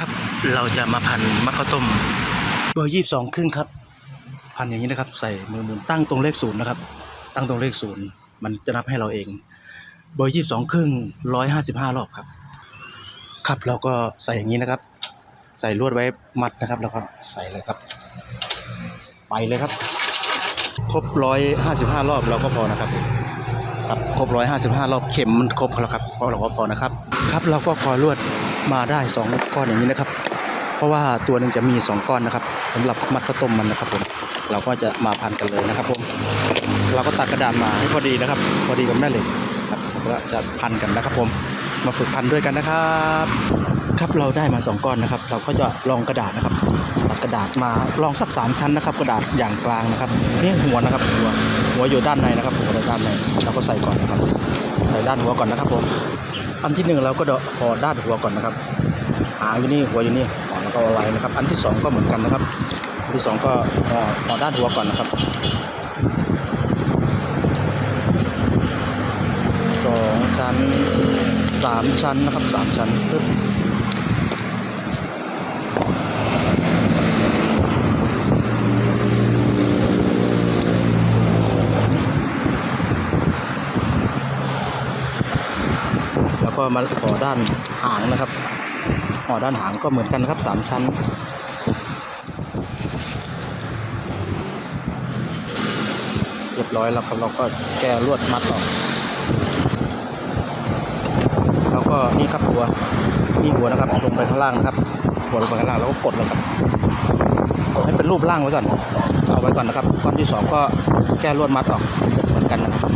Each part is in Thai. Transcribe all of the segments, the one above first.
ครับ เราจะมาพันมะข้าวต้มเบอร์ยี่สิบสองครึ่งครับ พันอย่างนี้นะครับ ใส่มือหมุนตั้งตรงเลขศูนย์นะครับ ตั้งตรงเลขศูนย์มันจะนับให้เราเอง เบอร์ยี่สิบสองครึ่งร้อยห้าสิบห้ารอบครับ ครับเราก็ใส่อย่างนี้นะครับ ใส่ลวดไว้มัดนะครับ แล้วก็ใส่เลยครับ ไปเลยครับ ครบร้อยห้าสิบห้ารอบเราก็พอนะครับครับครบร้อยห้าสิบห้ารอบเข็มมันครบแล้วครับเพราะเราก็พอนะครับ ครับเราก็คอลวด มาได้สองก้อนอย่างนี้นะครับ เพราะว่าตัวหนึ่งจะมีสองก้อนนะครับสำหรับมัดข้าวต้มมันนะครับผมเราก็จะมาพันกันเลยนะครับผมเราก็ตัดกระดานมาให้พอดีนะครับ พอดีกับแม่เหล็กครับก็จะพันกันนะครับผมมาฝึกพันด้วยกันนะครับ ครับเราได้มาสองก้อนนะครับ เราก็จะลองกระดาษนะครับตัดกระดาษมาลองสักสามชั้นนะครับ กระดาษอย่างกลางนะครับนี่หัวนะครับหัวหัวอยู่ด้านในนะครับหัวอยู่ด้านในเราก็ใส่ก่อนนะครับ ใส่ด้านหัวก่อนนะครับผมอันที่หนึ่งเราก็เดาะห่อด้านหัวก่อนนะครับหางอยู่นี่หัวอยู่นี่ห่อแล้วก็เอาไว้นะครับ อันที่สองก็เหมือนกันนะครับ อันที่สองก็ห่อห่อด้านหัวก่อนนะครับสองชั้นสามชั้นนะครับสามชั้นปึ๊บ ก็มาห่อด้านหางนะครับห่อด้านหางก็เหมือนกันครับสามชั้น เรียบร้อยแล้วครับเราก็แก้ลวดมัดออกแล้วก็นี่ครับหัวนี่หัวนะครับลงไปข้างล่างนะครับหัวลงไปข้างล่างแล้วก็กดเลยครับกดให้เป็นรูปร่างไว้ก่อนเอาไว้ก่อนนะครับก้อนที่สองก็แก้ลวดมัดออกเหมือนกันนะครับ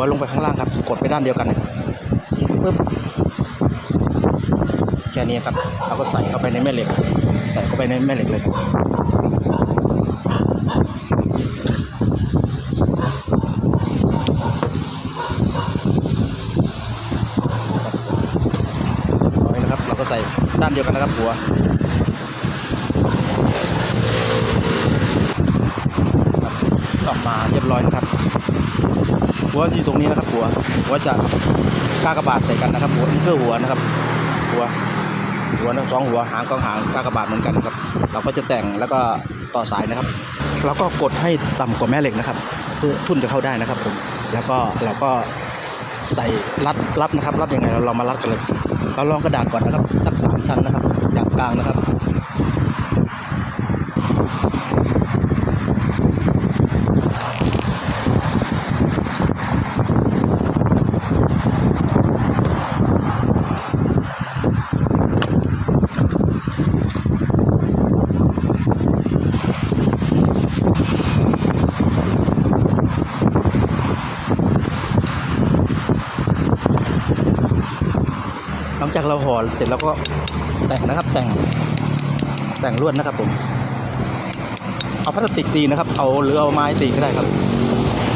หัวลงไปข้างล่างครับ กดไปด้านเดียวกันนะครับปึ๊บแค่นี้ครับเราก็ใส่เข้าไปในแม่เหล็ก ใส่เข้าไปในแม่เหล็กเลยนะครับเราก็ใส่ด้านเดียวกันนะครับหัวกลับมาเรียบร้อยนะครับ หัวอยู่ตรงนี้นะครับหัวหัวจะกากระบาทใส่กันนะครับหัวนี่คือหัวนะครับ หัวหัวทั้งสองหัวหางก็หางกากระบาทเหมือนกันครับ เราก็จะแต่งแล้วก็ต่อสายนะครับ เราก็กดให้ต่ำกว่าแม่เหล็กนะครับ เพื่อทุ่นจะเข้าได้นะครับผมแล้วก็เราก็ใส่รัดรัดนะครับรัดยังไงเราลองมารัดกันเลยเราลองกระดาษก่อนนะครับสักสามชั้นนะครับอย่างกลางนะครับ เราห่อเสร็จแล้วก็แต่งนะครับ แต่งแต่งลวดนะครับผม เอาพลาสติกตีนะครับ เอาหรือเอาไม้ตีก็ได้ครับ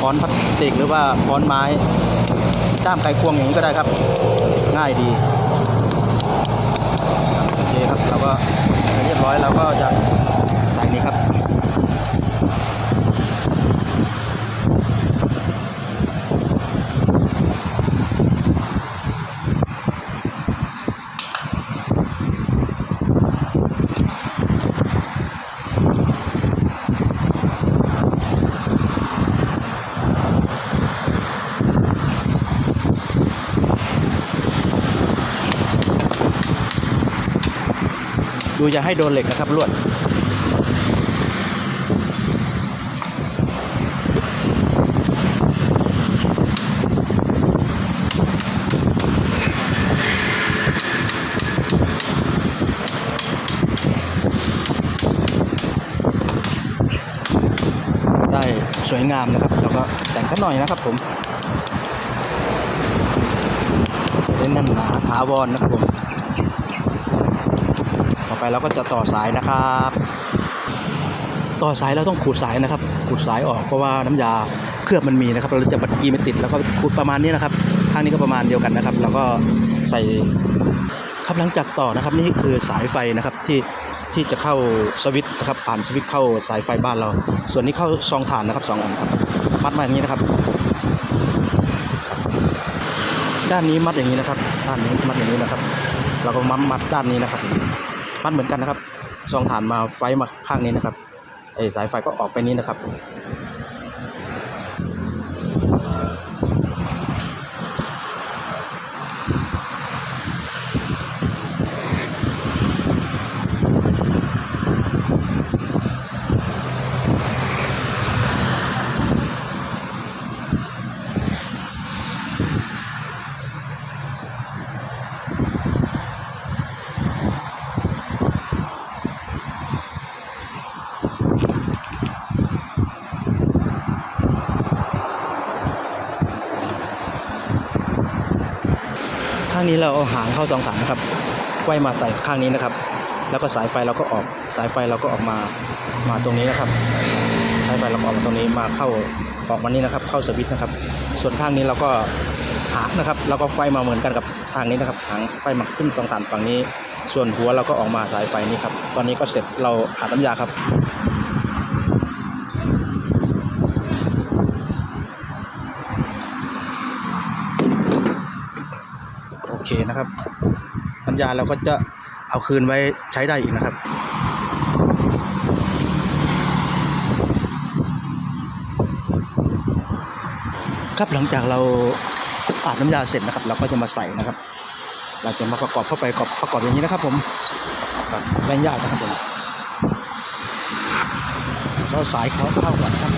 ค้อนพลาสติกหรือว่าค้อนไม้ด้ามไขควงอย่างนี้ก็ได้ครับ ง่ายดีโอเคครับเราก็เรียบร้อยเราก็จะใส่นี้ครับ ดูอย่าให้โดนเหล็กนะครับลวดได้สวยงามนะครับแล้วก็แต่งกันหน่อยนะครับผมจะได้แน่นหนาถาวรนะครับผม ต่อไปเราก็จะต่อสายนะครับ ต่อสายเราต้องขูดสายนะครับ ขูดสายออกเพราะว่าน้ำยาเคลือบมันมีนะครับ เราจะบัดกีไม่ติดแล้วก็ขูดประมาณนี้นะครับข้างนี้ก็ประมาณเดียวกันนะครับ แล้วก็ใส่ครับหลังจากต่อนะครับนี่คือสายไฟนะครับที่ที่จะเข้าสวิตช์นะครับผ่านสวิตช์เข้าสายไฟบ้านเรา ส่วนนี้เข้าซองถ่านนะครับสองอันครับมัดมาอย่างนี้นะครับ ด้านนี้มัดอย่างนี้นะครับด้านนี้มัดอย่างนี้นะครับ เราก็มัดมัดด้านนี้นะครับ มัดเหมือนกันนะครับซองฐานมาไฟมาข้างนี้นะครับไอ้สายไฟก็ออกไปนี้นะครับางนี้เราเอาหางเข้าสองฐานนะครับไขว้มาใส่ข้างนี้นะครับ แล้วก็สายไฟเราก็ออกสายไฟเราก็ออกมามาตรงนี้นะครับ สายไฟเราออกมาตรงนี้มาเข้าออกมานี่นะครับ เข้าสวิตช์นะครับ ส่วนข้างนี้เราก็หางนะครับเราก็ไขว้มาเหมือนกันกับทางนี้นะครับหางไขว้มาขึ้นตรงฐานฝั่งนี้ ส่วนหัวเราก็ออกมาสายไฟนี้ครับ ตอนนี้ก็เสร็จเราอาบน้ำยาครับ เคนะครับน้ำยาเราก็จะเอาคืนไว้ใช้ได้อีกนะครับครับหลังจากเราอาบน้ำยาเสร็จนะครับ เราก็จะมาใส่นะครับ เราจะมาประกอบเข้าไปประกอบประกอบอย่างนี้นะครับ ผมครับไม่ยากนะครับผมเราสายเขาเข้าก่อนครับ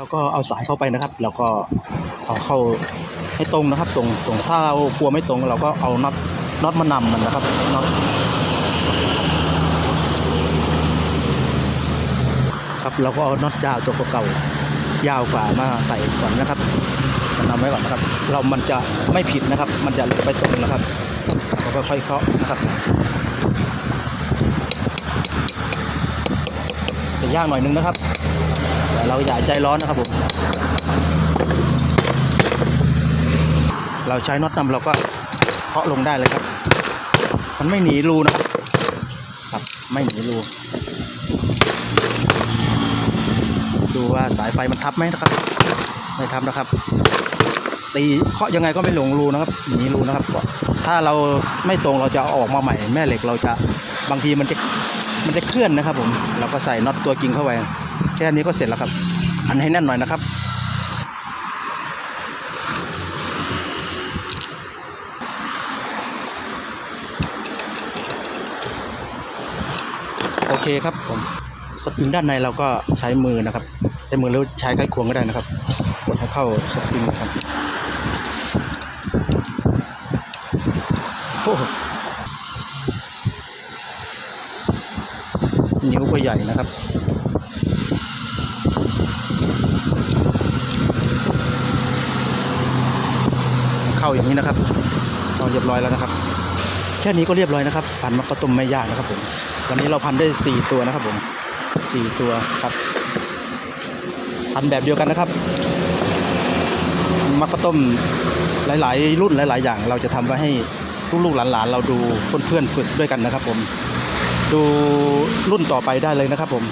เราก็เอาสายเข้าไปนะครับ แล้วก็เอาเข้าให้ตรงนะครับ ตรงตรงถ้าเรากลัวไม่ตรง เราก็เอาน็อตน็อตมานำมันนะครับน็อตครับเราก็เอาน็อตยาวตัวเก่ายาวกว่ามาใส่ก่อนนะครับมานำไว้ก่อนนะครับ เรามันจะไม่ผิดนะครับ มันจะไปตรงนะครับเราก็ค่อยเคาะนะครับจะยากหน่อยนึงนะครับ เราอย่าใจร้อนนะครับผม เราใช้น็อตนำเราก็เคาะลงได้เลยครับ มันไม่หนีรูนะครับ ไม่หนีรู ดูว่าสายไฟมันทับไหมนะครับ ไม่ทับนะครับ ตีเคาะยังไงก็ไม่ลงรูนะครับ หนีรูนะครับ ถ้าเราไม่ตรงเราจะอออกมาใหม่ แม่เหล็กเราจะบางทีมันจะมันจะเคลื่อนนะครับผม เราก็ใส่น็อตตัวจริงเข้าไป แค่นี้ก็เสร็จแล้วครับ อันให้แน่นหน่อยนะครับ โอเคครับผมสปริงด้านในเราก็ใช้มือนะครับ ใช้มือหรือใช้ไขควงก็ได้นะครับ กดให้เข้าสปริงครับโอ้โหนิ้วก็ใหญ่นะครับ เข้า อย่างนี้นะครับเราเรียบร้อยแล้วนะครับ แค่นี้ก็เรียบร้อยนะครับพันมะกะต้มไม่ยากนะครับผมวันนี้เราพันได้สี่ตัวนะครับผมสี่ตัวครับพันแบบเดียวกันนะครับมะกะต้มหลาย ๆ รุ่นหลาย ๆ อย่าง เราจะทำไว้ให้ลูกๆหลานๆ เราดูเพื่อนๆฝึกด้วยกันนะครับผมดูรุ่นต่อไปได้เลยนะครับผม